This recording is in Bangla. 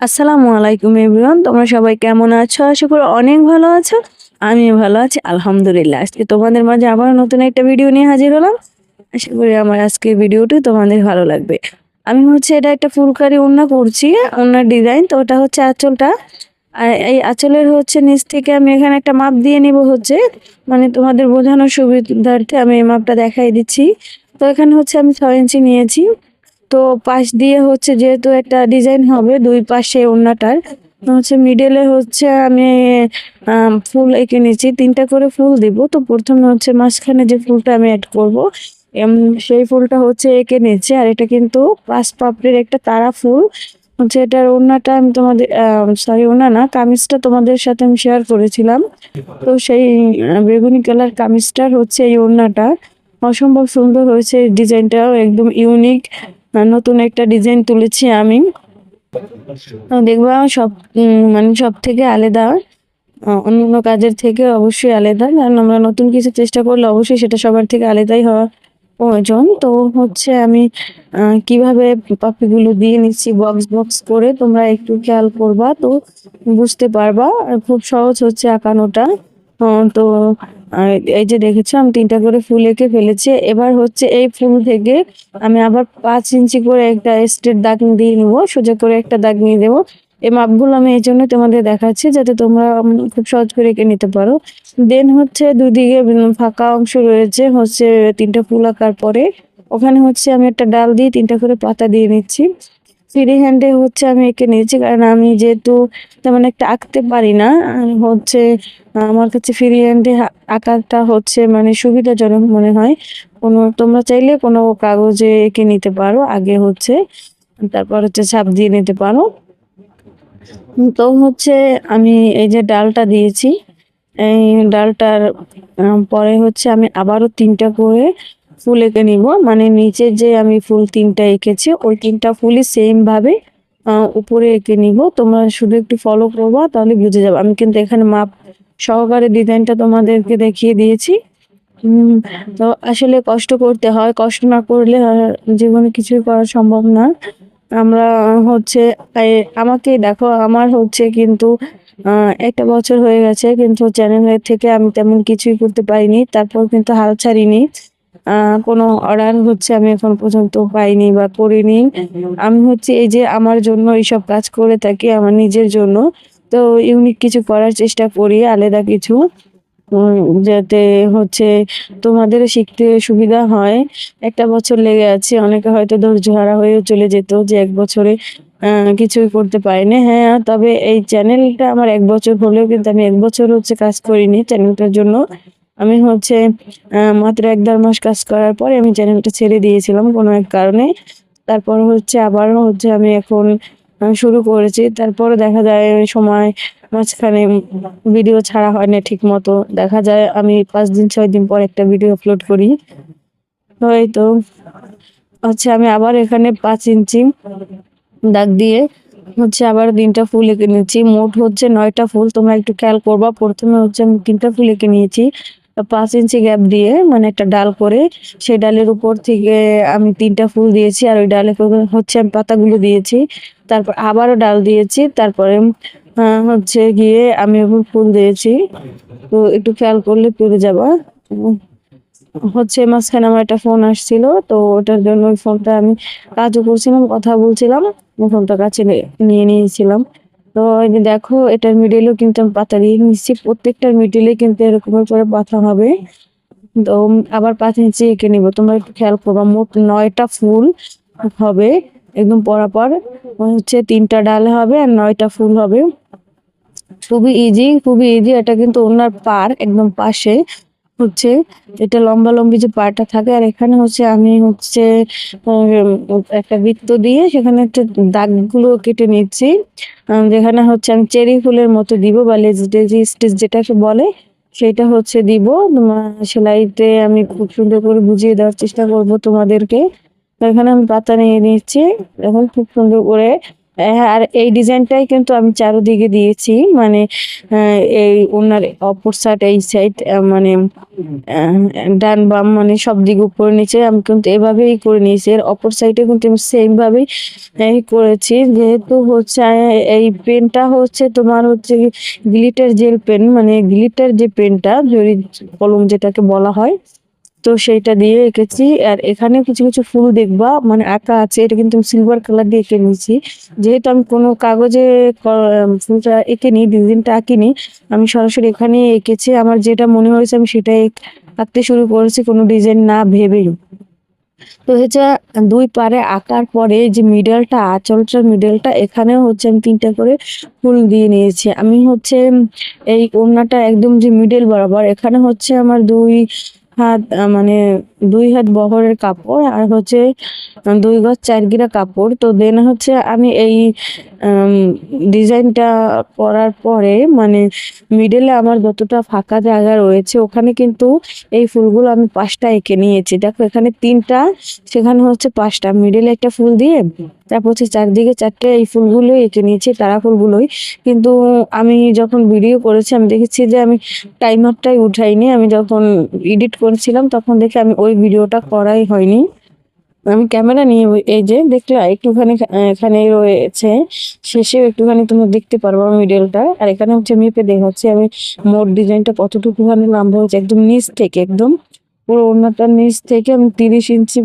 আসসালামু আলাইকুম এভরিওয়ান, তোমরা সবাই কেমন আছো? আশা করি অনেক ভালো আছো। আমি ভালো আছি, আলহামদুলিল্লাহ। আজকে তোমাদের মাঝে আবার নতুন একটা ভিডিও নিয়ে হাজির হলাম। আশা করি আমার আজকের ভিডিওটি তোমাদের ভালো লাগবে। আমি হচ্ছে এটা একটা ফুলকারি ওড়না করছি, ওড়নার ডিজাইন, তো ওটা হচ্ছে আঁচলটা। আর এই আঁচলের হচ্ছে নিচ থেকে আমি এখানে একটা মাপ দিয়ে নিব হচ্ছে। মানে তোমাদের বোঝানোর সুবিধার্থে আমি এই মাপটা দেখাই দিচ্ছি। তো এখানে হচ্ছে আমি ছয় ইঞ্চি নিয়েছি। তো পাশ দিয়ে হচ্ছে যেহেতু একটা ডিজাইন হবে, দুই পাশে ওড়নাটার হচ্ছে মিডলে হচ্ছে আমি ফুল এঁকে নিয়েছি, তিনটা করে ফুল দিব। তো প্রথমে হচ্ছে মাঝখানে যে ফুলটা আমি অ্যাড করব সেই ফুলটা হচ্ছে এঁকে নিয়েছি। আর এটা কিন্তু পাঁচ পাপড়ির একটা তারা ফুল। হচ্ছে এটার ওড়নাটা আমি তোমাদের সরি ওড়না না, কামিজটা তোমাদের সাথে আমি শেয়ার করেছিলাম। তো সেই বেগুনি কালার কামিজটার হচ্ছে এই ওড়নাটা। অসম্ভব সুন্দর হয়েছে ডিজাইনটাও একদম ইউনিক নতুন একটা ডিজাইন তুলেছি আমি। দেখবা সব মানে সব থেকে আলাদা। অন্যান্য কাজের থেকে অবশ্যই আলাদা। কারণ আমরা নতুন কিছু চেষ্টা করলে অবশ্যই সেটা সবার থেকে আলাদাই হওয়া প্রয়োজন। তো হচ্ছে আমি কীভাবে পাপড়িগুলো দিয়ে নিচ্ছি বক্স বক্স করে তোমরা একটু খেয়াল করবা তো বুঝতে পারবা। খুব সহজ হচ্ছে আঁকানোটা। তো এই যে দেখেছ, আমি তিনটা করে ফুল এঁকে ফেলেছি। এবার হচ্ছে এই ফুল থেকে আমি আবার পাঁচ ইঞ্চি করে একটা স্ট্রেট দাগ দিয়ে নিবো, সোজা করে একটা দাগ নিয়ে দেবো এই মাপগুলো আমি এই জন্য তোমাদের দেখাচ্ছি, যাতে তোমরা খুব সহজ করে এঁকে নিতে পারো। দেন হচ্ছে দুদিকে ফাঁকা অংশ রয়েছে, হচ্ছে তিনটা ফুল আঁকার পরে। ওখানে হচ্ছে আমি একটা ডাল দিয়ে তিনটা করে পাতা দিয়ে নিচ্ছি। ফ্রি হ্যান্ডে হচ্ছে আমি এঁকে নিয়েছি। কারণ আমি যেহেতু তেমন একটা আঁকতে পারি না হচ্ছে, আমার কাছে ফ্রি হ্যান্ডে আঁকাটা হচ্ছে মানে সুবিধাজনক মনে হয়। কোনো, তোমরা চাইলে কোনো কাগজে এঁকে নিতে পারো, আগে হচ্ছে, তারপর হচ্ছে ছাপ দিয়ে নিতে পারো। তো হচ্ছে আমি এই যে ডালটা দিয়েছি, এই ডালটার পরে হচ্ছে আমি আবারও তিনটা করে ফুল এঁকে নিব। মানে নিচে যে আমি ফুল তিনটা এঁকেছি, ওই তিনটা ফুলই সেম ভাবে উপরে এঁকে নিব। তোমরা শুধু একটু ফলো করবা, তাহলে বুঝে যাবে। আমি কিন্তু এখানে মাপ সহকারে ডিজাইনটা তোমাদেরকে দেখিয়ে দিয়েছি। তো আসলে কষ্ট করতে হয়। কষ্ট না করলে জীবনে কিছুই করা সম্ভব না। আমরা হচ্ছে আমাকে দেখো, আমার হচ্ছে কিন্তু একটা বছর হয়ে গেছে, কিন্তু চ্যানেলের থেকে আমি তেমন কিছুই করতে পারিনি। তারপর কিন্তু হাল ছাড়িনি। কোনো অর্ডার হচ্ছে, আমি এখন পর্যন্ত পাইনি বা করিনি। আমি হচ্ছে এই যে আমার জন্য এইসব কাজ করে থাকি, আমার নিজের জন্য। তো ইউনিক কিছু করার চেষ্টা করি, আলাদা কিছু যাতে হচ্ছে তোমাদের শিখতে সুবিধা হয়। একটা বছর লেগে আছে, অনেকে হয়তো ধৈর্য হারা হয়েও চলে যেত যে এক বছরে কিছুই করতে পারিনি। হ্যাঁ তবে এই চ্যানেলটা আমার এক বছর হলেও কিন্তু আমি এক বছর হচ্ছে কাজ করিনি চ্যানেলটার জন্য। আমি হচ্ছে মাত্র এক দেড় মাস কাজ করার পরে আমি চ্যানেলটা ছেড়ে দিয়েছিলাম কোনো এক কারণে। তারপর হচ্ছে আবারও হচ্ছে আমি এখন শুরু করেছি। তারপরে দেখা যায় সময় মাঝখানে ভিডিও ছাড়া হয় না ঠিক মতো দেখা যায় আমি পাঁচ দিন, ছয় দিন পর একটা ভিডিও আপলোড করি। তো তো, হচ্ছে আমি আবার এখানে পাঁচ ইঞ্চি দাগ দিয়ে হচ্ছে আবার তিনটা ফুল এঁকে নিয়েছি মোট হচ্ছে নয়টা ফুল, তোমরা একটু খেয়াল করবা। প্রথমে হচ্ছে আমি তিনটা ফুল এঁকে নিয়েছি। পাঁচ ইঞ্চি গ্যাপ দিয়ে মানে একটা ডাল করে সেই ডালের উপর থেকে আমি তিনটা ফুল দিয়েছি আর ওই ডালে হচ্ছে আমি পাতাগুলো দিয়েছি। তারপর আবারও ডাল দিয়েছি। তারপরে হচ্ছে গিয়ে আমি ফুল দিয়েছি। তো একটু খেয়াল করলে পেরে যাবা। হচ্ছে মাঝখানে আমার একটা ফোন আসছিল, তো ওটার জন্য ওই ফোনটা আমি কাজও করছিলাম, কথা বলছিলাম ফোনটা কাছে নিয়ে নিয়েছিলাম। তো এই যে দেখো, এটার মিডিলেও কিন্তু আমি পাতা দিয়ে নিচ্ছি। প্রত্যেকটার মিডিলে কিন্তু এরকমের করে পাতা হবে। তো আবার পাঁচ ইঞ্চি এঁকে নিবো। তোমরা একটু খেয়াল করবা, মোট নয়টা ফুল হবে একদম পরাপর হচ্ছে তিনটা ডাল হবে আর নয়টা ফুল হবে। খুবই ইজি খুবই ইজি এটা কিন্তু ওনার পার, একদম পাশে। হচ্ছে, এটা লম্বা লম্বি যে পাটা থাকে, আর এখানে হচ্ছে আমি হচ্ছে একটা বৃত্ত দিয়ে সেখানে হচ্ছে দাগগুলো কেটে নিচ্ছি। যেখানে হচ্ছে আমি চেরি ফুলের মতো দিব বা লেজ ডেজি যেটাকে বলে, সেটা হচ্ছে দিব। তোমার সেলাইতে আমি খুব সুন্দর করে বুঝিয়ে দেওয়ার চেষ্টা করব তোমাদেরকে। এখানে আমি পাতা নিয়ে নিচ্ছি এখন খুব সুন্দর করে আর এই ডিজাইনটাই কিন্তু আমি চারোদিকে দিয়েছি। মানে এই ওনার অপর সাইড এই সাইড মানে ডান বাম মানে সব দিক উপরে নিচে আমি কিন্তু এভাবেই করে নিয়েছি। এর অপর সাইডে কিন্তু আমি সেম ভাবেই এই করেছি। যেহেতু হচ্ছে, এই পেনটা হচ্ছে তোমার হচ্ছে গ্লিটার জেল পেন মানে গ্লিটার যে পেনটা জরি কলম যেটাকে বলা হয় তো সেইটা দিয়ে এঁকেছি। আর এখানে কিছু কিছু ফুল দেখবা মানে আঁকা আছে, এটা কিন্তু সিলভার কালার দিয়ে এঁকে নিয়েছি। যেহেতু আমি কোনো কাগজে ফুলটা এঁকে নিই ডিজাইনটা আঁকিনি, আমি সরাসরি এখানে এঁকেছি। আমার যেটা মনে হয়েছে, আমি সেটাই আঁকতে শুরু করেছি, কোনো ডিজাইন না ভেবেই। তো হচ্ছে, দুই পারে আঁকার পরে যে মিডলটা আঁচলটার মিডলটা এখানেও হচ্ছে আমি তিনটা করে ফুল দিয়ে নিয়েছি। আমি হচ্ছে, এই ওড়নাটা একদম যে মিডল বরাবর, এখানে হচ্ছে আমার দুই হাত মানে দুই হাত বহরের কাপড় আর হচ্ছে দুই গজ চার গিরা কাপড়। তো দেন হচ্ছে আমি এই ডিজাইনটা করার পরে মানে মিডলে আমার যতটা ফাঁকা জায়গা রয়েছে ওখানে কিন্তু এই ফুলগুলো আমি পাঁচটা এঁকে নিয়েছি। দেখো এখানে তিনটা, সেখানে হচ্ছে পাঁচটা। মিডলে একটা ফুল দিয়ে তারপর হচ্ছে চারদিকে চারটে এই ফুলগুলো এঁকে নিয়েছি, তারা ফুলগুলোই। কিন্তু আমি যখন ভিডিও করেছি, আমি দেখেছি যে আমি টাইমারটাই উঠাইনি। আমি যখন এডিট করেছিলাম, তখন দেখে আমি ওই ভিডিওটা করাই হয়নি। আমি ক্যামেরা নিয়ে এই যে দেখলা একটুখানি এখানে রয়েছে, শেষেও একটুখানি তোমরা দেখতে পারব মিডলটা আর এখানে হচ্ছে মেপে দেখাচ্ছি, আমি মোট ডিজাইনটা কতটুকুখানি লম্বা হয়েছে, একদম নিচ থেকে, একদম পুরো ওনাটার নিচ থেকে আমি তিরিশ ইঞ্চি